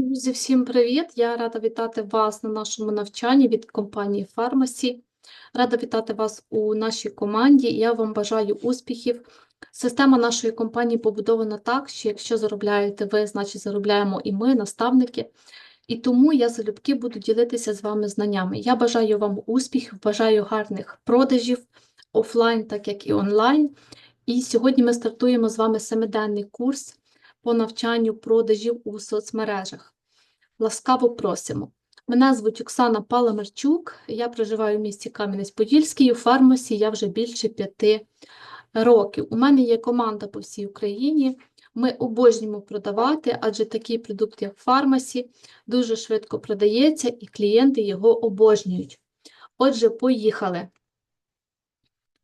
Друзі, всім привіт! Я рада вітати вас на нашому навчанні від компанії Фармасі. Рада вітати вас у нашій команді. Я вам бажаю успіхів. Система нашої компанії побудована так, що якщо заробляєте ви, значить заробляємо і ми, наставники. І тому я залюбки буду ділитися з вами знаннями. Я бажаю вам успіхів, бажаю гарних продажів офлайн, так як і онлайн. І сьогодні ми стартуємо з вами семиденний курс по навчанню продажів у соцмережах. Ласкаво просимо. Мене звуть Оксана Паламарчук, я проживаю в місті Кам'янець-Подільський, у фармасі я вже більше п'яти років. У мене є команда по всій Україні. Ми обожнюємо продавати, адже такий продукт, як фармасі, дуже швидко продається і клієнти його обожнюють. Отже, поїхали.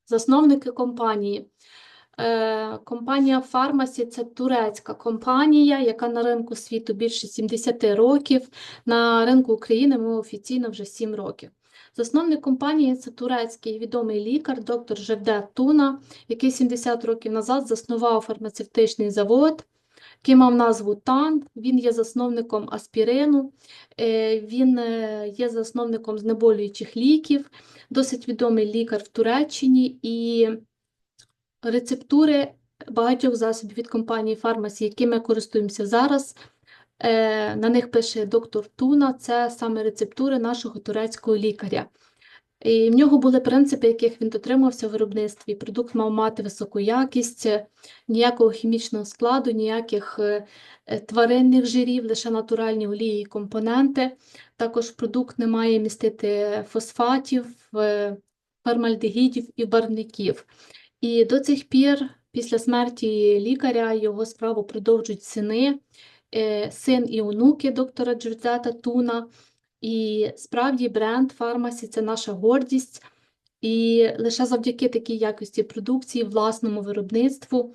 Засновники компанії. Е, Компанія Фармасі це турецька компанія, яка на ринку світу більше 70 років. На ринку України ми офіційно вже 7 років. Засновник компанії це турецький відомий лікар, доктор Жевде Туна, який 70 років назад заснував фармацевтичний завод, який мав назву ТАН. Він є засновником аспірину, е, він е, є засновником знеболюючих ліків, досить відомий лікар в Туреччині і рецептури багатьох засобів від компанії Фармасі, якими користуємося зараз. е, На них пише доктор Туна, це саме рецептури нашого турецького лікаря. І в нього були принципи, яких він дотримався в виробництві. Продукт мав мати високу якість, ніякого хімічного складу, ніяких е, е, тваринних жирів, лише натуральні олії і компоненти. Також продукт не має містити фосфатів, формальдегідів і барвників. І до цих пір, після смерті лікаря, його справу продовжують сини, е, син і онуки доктора Джузета Туна. І справді бренд Фармасі це наша гордість. І лише завдяки такій якості продукції, власному виробництву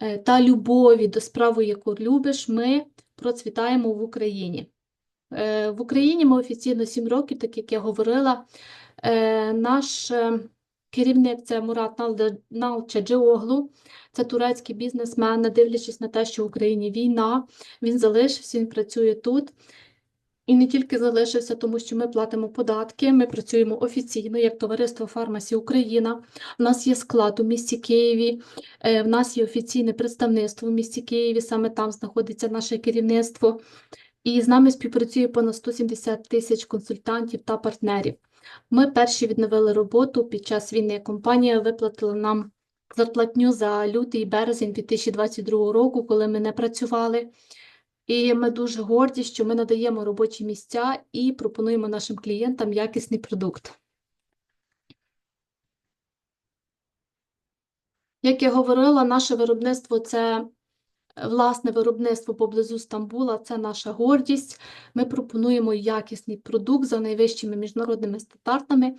е, та любові до справи, яку любиш, ми процвітаємо в Україні. Е, В Україні ми офіційно 7 років, так як я говорила, наш керівник це Мурат Налчаджіоглу, це турецький бізнесмен, не дивлячись на те, що в Україні війна, він залишився, він працює тут. І не тільки залишився, тому що ми платимо податки, ми працюємо офіційно як товариство Фармасі Україна. У нас є склад у місті Києві, е, в нас є офіційне представництво в місті Києві, саме там знаходиться наше керівництво. І з нами співпрацює понад 170 тисяч консультантів та партнерів. Ми перші відновили роботу під час війни. Компанія виплатила нам зарплатню за лютий березень 2022 року, коли ми не працювали. І ми дуже горді, що ми надаємо робочі місця і пропонуємо нашим клієнтам якісний продукт. Як я говорила, наше виробництво це власне виробництво поблизу Стамбула, це наша гордість. Ми пропонуємо якісний продукт за найвищими міжнародними стандартами,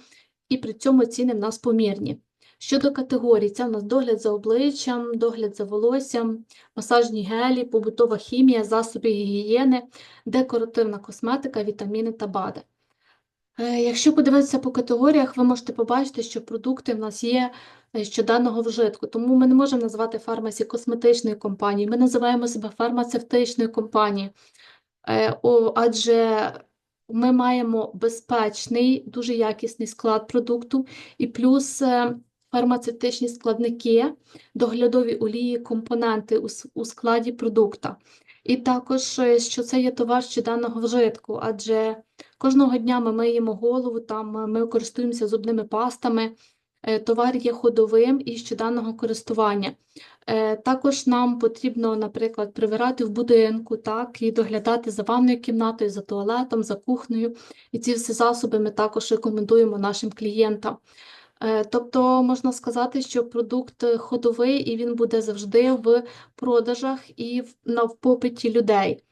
і при цьому ціни в нас помірні. Щодо категорій, це в нас догляд за обличчям, догляд за волоссям, масажні гелі, побутова хімія, засоби гігієни, декоративна косметика, вітаміни та БАДи. Е, Якщо подивитися по категоріях, ви можете побачити, що продукти в нас є щоденного вжитку. Тому ми не можемо назвати фармасі косметичною компанією, ми називаємо себе фармацевтичною компанією. Е, Адже ми маємо безпечний, дуже якісний склад продукту і плюс е, фармацевтичні складники, доглядові олії, компоненти у, складі продукта. І також, е, що це є товар щоденного вжитку, адже кожного дня ми миємо голову, там е, ми користуємося зубними пастами, е, товар є ходовим і щоденного користування. Е, Також нам потрібно, наприклад, прибирати в будинку, так, і доглядати за ванною кімнатою, за туалетом, за кухнею. І ці всі засоби ми також рекомендуємо нашим клієнтам. Е, Тобто можна сказати, що продукт е, ходовий і він буде завжди в продажах і в попиті людей.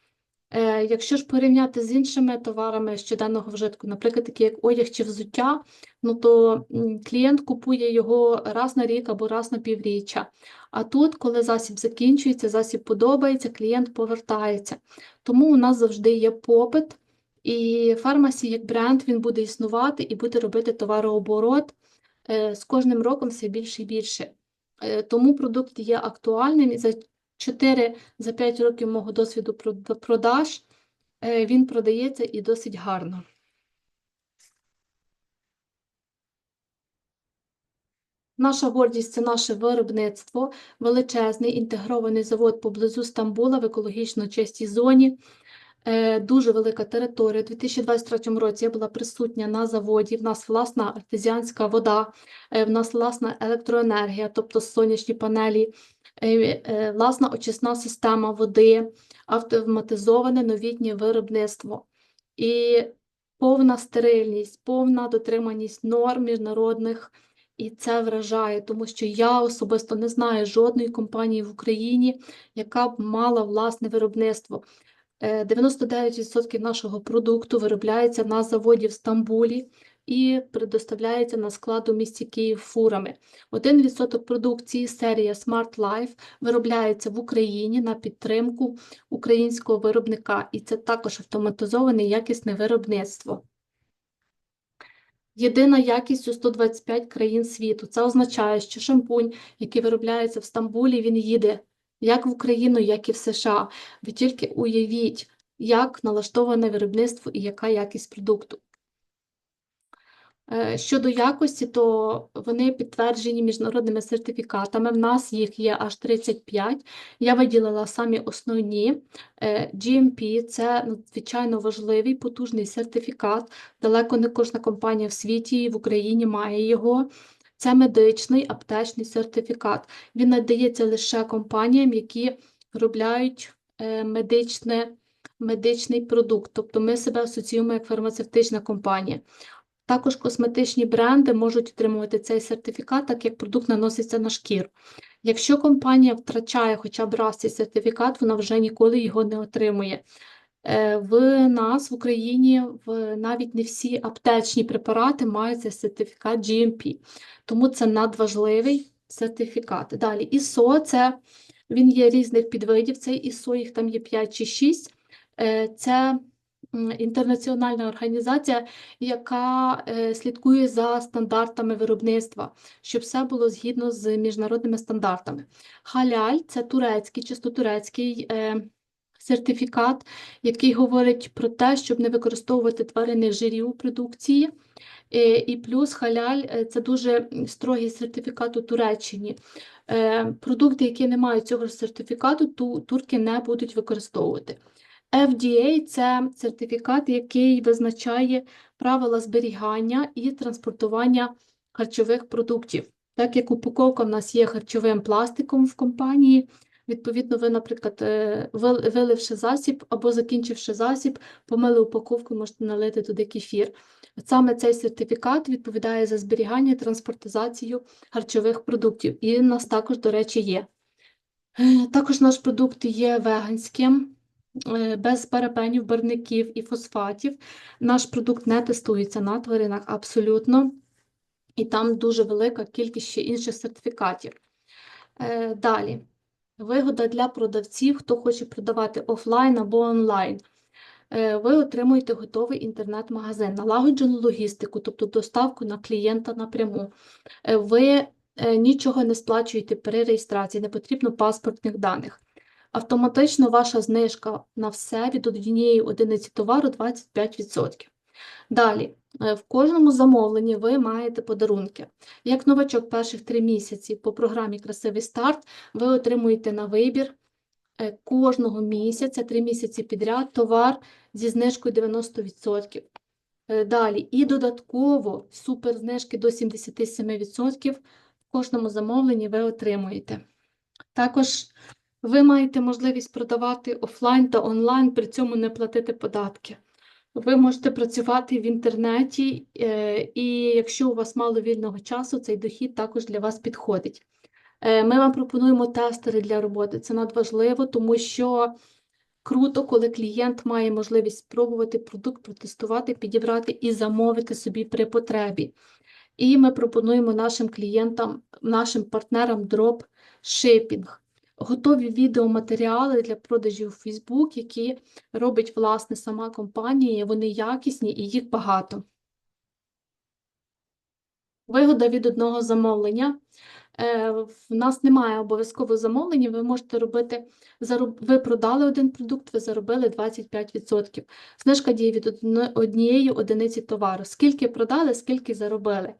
Е, Якщо ж порівняти з іншими товарами щоденного вжитку, наприклад, такі як одяг чи взуття, ну то клієнт купує його раз на рік або раз на півріччя. А тут, коли засіб закінчується, засіб подобається, клієнт повертається. Тому у нас завжди є попит, і фармасі як бренд він буде існувати і буде робити товарооборот е, з кожним роком все більше і більше. Е, Тому продукт є актуальним і 4 за 5 років мого досвіду прод- продаж Е, Він продається і досить гарно. Наша гордість це наше виробництво, величезний інтегрований завод поблизу Стамбула в екологічно чистій зоні. Е, Дуже велика територія. У 2023 році я була присутня на заводі. В нас власна артезіанська вода, е, в нас власна електроенергія, тобто сонячні панелі, власна очисна система води, автоматизоване новітнє виробництво і повна стерильність, повна дотриманість норм міжнародних. І це вражає, тому що я особисто не знаю жодної компанії в Україні, яка б мала власне виробництво. Е, 99% нашого продукту виробляється на заводі в Стамбулі і предоставляється на склад у місті Київ фурами. 1% продукції серія Smart Life виробляється в Україні на підтримку українського виробника, і це також автоматизоване якісне виробництво. Єдина якість у 125 країн світу. Це означає, що шампунь, який виробляється в Стамбулі, він їде як в Україну, як і в США. Ви тільки уявіть, як налаштоване виробництво і яка якість продукту. Е, Щодо якості, то вони підтверджені міжнародними сертифікатами. В нас їх є аж 35. Я виділила самі основні. Е, GMP – це надзвичайно важливий, потужний сертифікат. Далеко не кожна компанія в світі і в Україні має його. Це медичний аптечний сертифікат. Він надається лише компаніям, які виробляють е, медичне, медичний продукт. Тобто ми себе асоціюємо як фармацевтична компанія. Також косметичні бренди можуть отримувати цей сертифікат, так як продукт наноситься на шкіру. Якщо компанія втрачає хоча б раз цей сертифікат, вона вже ніколи його не отримує. Е, В нас в Україні в навіть не всі аптечні препарати мають цей сертифікат GMP, тому це надважливий сертифікат. Далі ISO, це він є різних підвидів. Цей ISO, їх там є 5 чи 6. Е, Це інтернаціональна організація, яка е, слідкує за стандартами виробництва, щоб все було згідно з міжнародними стандартами. Халяль це турецький, чисто турецький е, сертифікат, який говорить про те, щоб не використовувати тваринних жирів у продукції. Е, І плюс халяль це дуже строгий сертифікат у Туреччині. Продукти, які не мають цього сертифікату, турки не будуть використовувати. FDA – це сертифікат, який визначає правила зберігання і транспортування харчових продуктів. Так як упаковка в нас є харчовим пластиком в компанії, відповідно, ви, наприклад, е, виливши засіб або закінчивши засіб, помили упаковку, можете налити туди кефір. Саме цей сертифікат відповідає за зберігання і транспортизацію харчових продуктів. І в нас також, до речі, є. Е, Також наш продукт є веганським, без парабенів, барвників і фосфатів. Наш продукт не тестується на тваринах абсолютно, і там дуже велика кількість ще інших сертифікатів. Е, Далі. Вигода для продавців, хто хоче продавати офлайн або онлайн. Е, Ви отримуєте готовий інтернет-магазин, налагоджену логістику, тобто доставку на клієнта напряму. Е, Ви е, нічого не сплачуєте при реєстрації, не потрібно паспортних даних. Автоматично ваша знижка на все від однієї одиниці товару 25%. Далі, е, в кожному замовленні ви маєте подарунки. Як новачок перших три місяці по програмі Красивий старт ви отримуєте на вибір е, кожного місяця, три місяці підряд, товар зі знижкою 90%. Е, Далі, і додатково суперзнижки до 77% в кожному замовленні ви отримуєте. Також ви маєте можливість продавати офлайн та онлайн, при цьому не платити податки. Ви можете працювати в інтернеті, е, і якщо у вас мало вільного часу, цей дохід також для вас підходить. Е, Ми вам пропонуємо тестери для роботи. Це надважливо, тому що круто, коли клієнт має можливість спробувати продукт, протестувати, підібрати і замовити собі при потребі. І ми пропонуємо нашим клієнтам, нашим партнерам дропшипінг. Готові відеоматеріали для продажів у Facebook, які робить власне сама компанія. Вони якісні і їх багато. Вигода від одного замовлення. Е, В нас немає обов'язкового замовлення, ви можете робити, ви продали один продукт, ви заробили 25%. Знижка діє від однієї одиниці товару. Скільки продали, скільки заробили.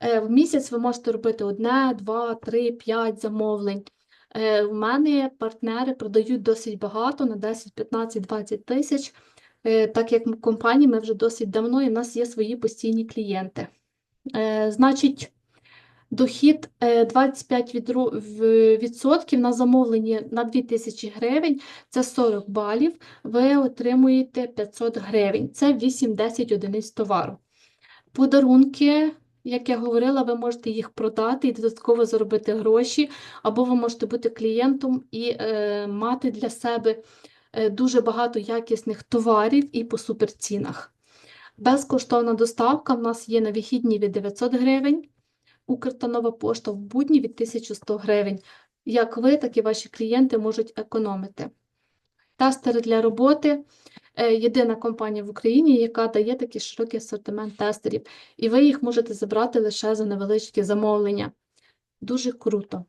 Е, В місяць ви можете робити одне, два, три, п'ять замовлень. Е, В мене партнери продають досить багато, на 10, 15, 20 тисяч. Е, Так як в компанії ми вже досить давно, і в нас є свої постійні клієнти. Е, Значить, дохід е, 25 відро- в- відсотків на замовлення на 2000 гривень, це 40 балів, ви отримуєте 500 гривень, це 8-10 одиниць товару. Подарунки, як я говорила, ви можете їх продати і додатково заробити гроші, або ви можете бути клієнтом і е, мати для себе е, дуже багато якісних товарів і по суперцінах. Безкоштовна доставка в нас є на вихідні від 900 гривень, Укр та Нова пошта в будні від 1100 гривень. Як ви, так і ваші клієнти можуть економити. Тестери для роботи єдина компанія в Україні, яка дає такий широкий асортимент тестерів, і ви їх можете забрати лише за невеличкі замовлення. Дуже круто.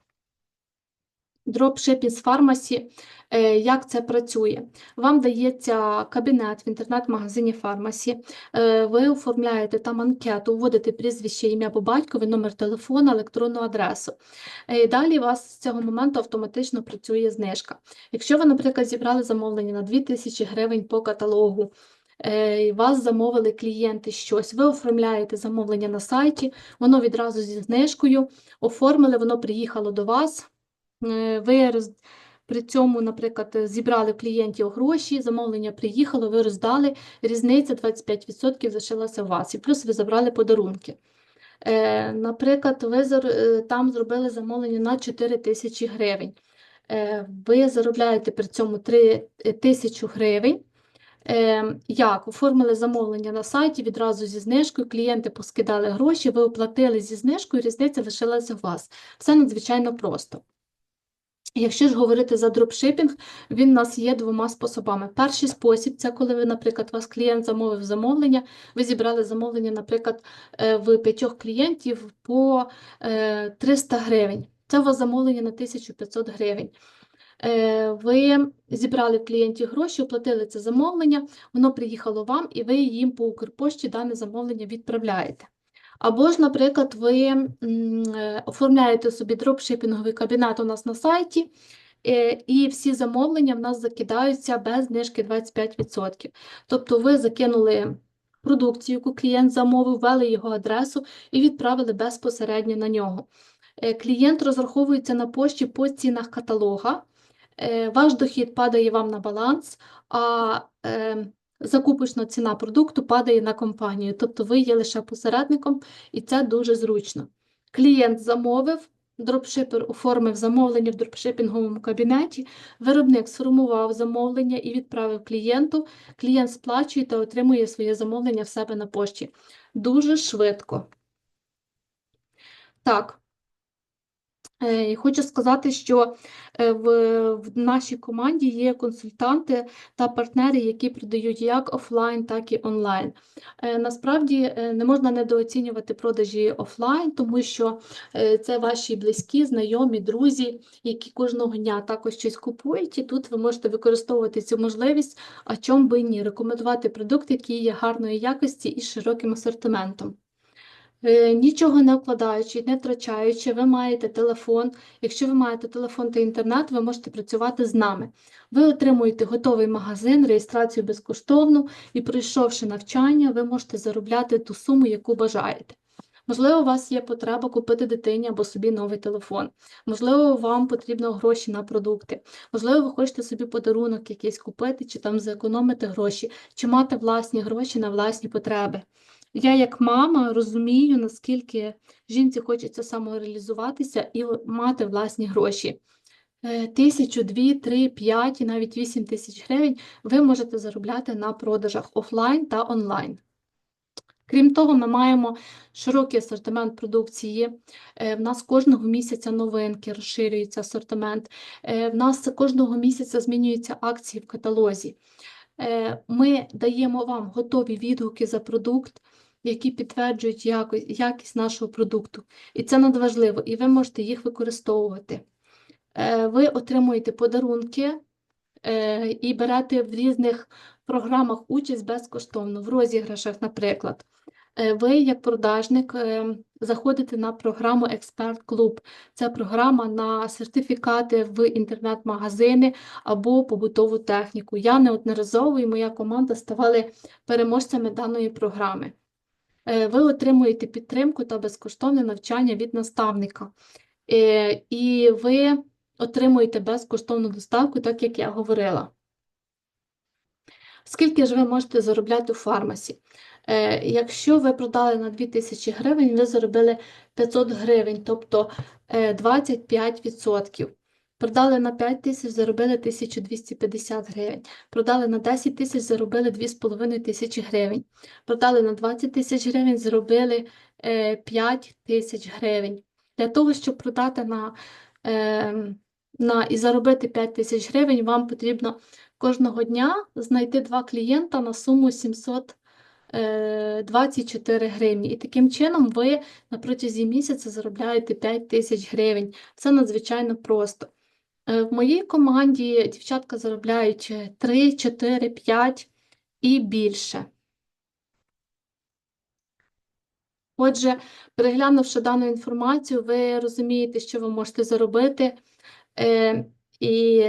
Dropshipping з фармасі, е, як це працює? Вам дається кабінет в інтернет-магазині фармасі, е, ви оформляєте там анкету, вводите прізвище, ім'я по батькові, номер телефону, електронну адресу. Е, І далі у вас з цього моменту автоматично працює знижка. Якщо ви, наприклад, зібрали замовлення на 2000 гривень по каталогу, вас замовили клієнти щось, ви оформляєте замовлення на сайті, воно відразу зі знижкою, оформили, воно приїхало до вас. Е, Ви при цьому, наприклад, зібрали клієнтів гроші, замовлення приїхало, ви роздали, різниця 25% залишилася у вас, і плюс ви забрали подарунки. Е, Наприклад, ви е, там зробили замовлення на 4 тисячі гривень. Ви заробляєте при цьому 3 тисячу гривень. Як? Оформили замовлення на сайті відразу зі знижкою, клієнти поскидали гроші, ви оплатили зі знижкою, різниця лишилася у вас. Все надзвичайно просто. Якщо ж говорити за дропшипінг, він у нас є двома способами. Перший спосіб це коли ви, наприклад, вас клієнт замовив замовлення, ви зібрали замовлення, наприклад, е, в п'ятьох клієнтів по е, 300 гривень. Це у вас замовлення на 1500 гривень. Е, Ви зібрали в клієнтів гроші, оплатили це замовлення, воно приїхало вам, і ви їм по Укрпошті дане замовлення відправляєте. Або ж, наприклад, ви е, оформляєте собі дропшипінговий кабінет у нас на сайті, е, і всі замовлення в нас закидаються без знижки 25%. Тобто ви закинули продукцію, яку клієнт замовив, ввели його адресу і відправили безпосередньо на нього. Е, Клієнт розраховується на пошті по цінах каталога. Ваш дохід падає вам на баланс, а е, закупочна ціна продукту падає на компанію. Тобто ви є лише посередником, і це дуже зручно. Клієнт замовив, дропшипер оформив замовлення в дропшипінговому кабінеті, виробник сформував замовлення і відправив клієнту. Клієнт сплачує та отримує своє замовлення в себе на пошті. Дуже швидко. Так. Е, і Хочу сказати, що е, в, в нашій команді є консультанти та партнери, які продають як офлайн, так і онлайн. Е, Насправді не можна недооцінювати продажі офлайн, тому що це ваші близькі, знайомі, друзі, які кожного дня також щось купують, і тут ви можете використовувати цю можливість, а чому би ні, рекомендувати продукт, який є гарної якості і широким асортиментом. Е, Нічого не вкладаючи, не втрачаючи, ви маєте телефон. Якщо ви маєте телефон та інтернет, ви можете працювати з нами. Ви отримуєте готовий магазин, реєстрацію безкоштовну, і пройшовши навчання, ви можете заробляти ту суму, яку бажаєте. Можливо, у вас є потреба купити дитині або собі новий телефон. Можливо, вам потрібно гроші на продукти. Можливо, ви хочете собі подарунок якийсь купити, чи там зекономити гроші, чи мати власні гроші на власні потреби. Я, як мама, розумію, наскільки жінці хочеться самореалізуватися і мати власні гроші. Е, Тисячу, дві, три, п'ять і навіть вісім тисяч гривень ви можете заробляти на продажах офлайн та онлайн. Крім того, ми маємо широкий асортимент продукції. Е, В нас кожного місяця новинки, розширюється асортимент. Е, В нас кожного місяця змінюються акції в каталозі. Ми даємо вам готові відгуки за продукт. Які підтверджують яко- якість нашого продукту. І це надважливо, і ви можете їх використовувати. Е, Ви отримуєте подарунки е, і берете в різних програмах участь безкоштовно, в розіграшах, наприклад. Е, Ви, як продажник, заходите на програму Експерт Клуб. Це програма на сертифікати в інтернет-магазини або побутову техніку. Я неодноразово і моя команда ставали переможцями даної програми. Е, Ви отримуєте підтримку та безкоштовне навчання від наставника. Е, І ви отримуєте безкоштовну доставку, так як я говорила. Скільки ж ви можете заробляти у фармасі? Е, Якщо ви продали на 2000 гривень, ви заробили 500 гривень, тобто е, 25%. Продали на 5 тисяч, заробили 1250 гривень. Продали на 10 тисяч, заробили 2,5 тисячі гривень. Продали на 20 тисяч гривень, заробили е, 5 тисяч гривень. Для того, щоб продати на, е, на і заробити 5 тисяч гривень, вам потрібно кожного дня знайти два клієнта на суму 724 гривні. І таким чином ви на протязі місяця заробляєте 5 тисяч гривень. Це надзвичайно просто. Е, В моїй команді дівчатка заробляють 3, 4, 5 і більше. Отже, переглянувши дану інформацію, ви розумієте, що ви можете заробити. Е, І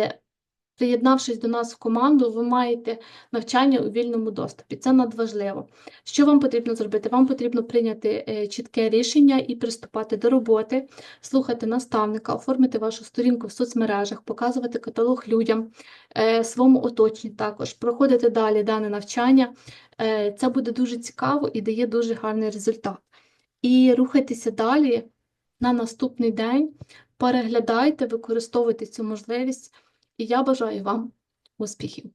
приєднавшись до нас в команду, ви маєте навчання у вільному доступі. Це надважливо. Що вам потрібно зробити? Вам потрібно прийняти е, чітке рішення і приступати до роботи, слухати наставника, оформити вашу сторінку в соцмережах, показувати каталог людям, е, своєму оточенню також, проходити далі дане навчання. Е, Це буде дуже цікаво і дає дуже гарний результат. І рухайтеся далі на наступний день. Переглядайте, використовуйте цю можливість, і я бажаю вам успіхів!